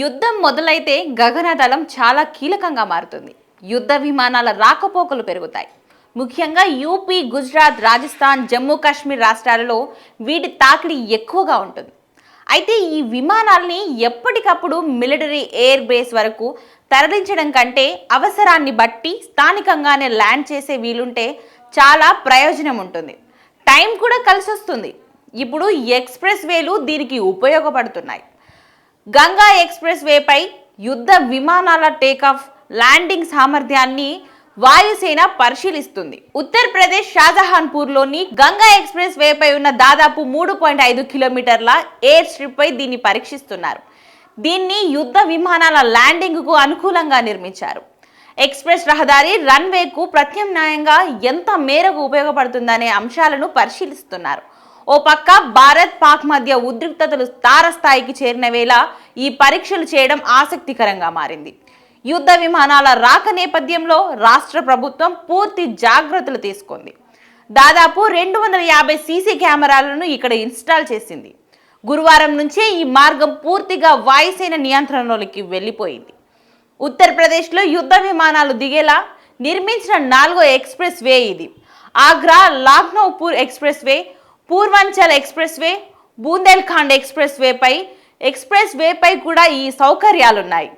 యుద్ధం మొదలైతే గగనదళం చాలా కీలకంగా మారుతుంది. యుద్ధ విమానాల రాకపోకలు పెరుగుతాయి. ముఖ్యంగా యూపీ గుజరాత్ రాజస్థాన్ జమ్మూ కాశ్మీర్ రాష్ట్రాలలో వీటి తాకిడి ఎక్కువగా ఉంటుంది. అయితే ఈ విమానాల్ని ఎప్పటికప్పుడు మిలిటరీ ఎయిర్ బేస్ వరకు తరలించడం కంటే అవసరాన్ని బట్టి స్థానికంగానే ల్యాండ్ చేసే వీలుంటే చాలా ప్రయోజనం ఉంటుంది. టైం కూడా కలిసి వస్తుంది ఇప్పుడు ఎక్స్ప్రెస్ వేలు దీనికి ఉపయోగపడుతున్నాయి. గంగా ఎక్స్ప్రెస్ వేపై యుద్ధ విమానాల టేకాఫ్ ల్యాండింగ్ సామర్థ్యాన్ని వాయుసేన పరిశీలిస్తుంది. ఉత్తరప్రదేశ్ షాజహాన్పూర్లోని గంగా ఎక్స్ప్రెస్ వేపై ఉన్న దాదాపు మూడు పాయింట్ ఐదు కిలోమీటర్ల ఎయిర్ స్ట్రిప్పై దీన్ని పరీక్షిస్తున్నారు. దీన్ని యుద్ధ విమానాల ల్యాండింగ్కు అనుకూలంగా నిర్మించారు. ఎక్స్ప్రెస్ రహదారి రన్వేకు ప్రత్యామ్నాయంగా ఎంత మేరకు ఉపయోగపడుతుందనే అంశాలను పరిశీలిస్తున్నారు. ఓ పక్క భారత్ పాక్ మధ్య ఉద్రిక్తతలు తారస్థాయికి చేరిన వేళ ఈ పరీక్షలు చేయడం ఆసక్తికరంగా మారింది. యుద్ధ విమానాల రాక నేపథ్యంలో రాష్ట్ర ప్రభుత్వం పూర్తి జాగ్రత్తలు తీసుకుంది. దాదాపు రెండు వందల యాభై సీసీ కెమెరాలను ఇక్కడ ఇన్స్టాల్ చేసింది. గురువారం నుంచే ఈ మార్గం పూర్తిగా వాయుసేన నియంత్రణలోకి వెళ్ళిపోయింది. ఉత్తరప్రదేశ్లో యుద్ధ విమానాలు దిగేలా నిర్మించిన నాలుగో ఎక్స్ప్రెస్ వే ఇది. Agra లక్నోపూర్ express way Purvanchal express way Bundelkhand express వేపై express వేపై కూడా ఈ సౌకర్యాలున్నాయి.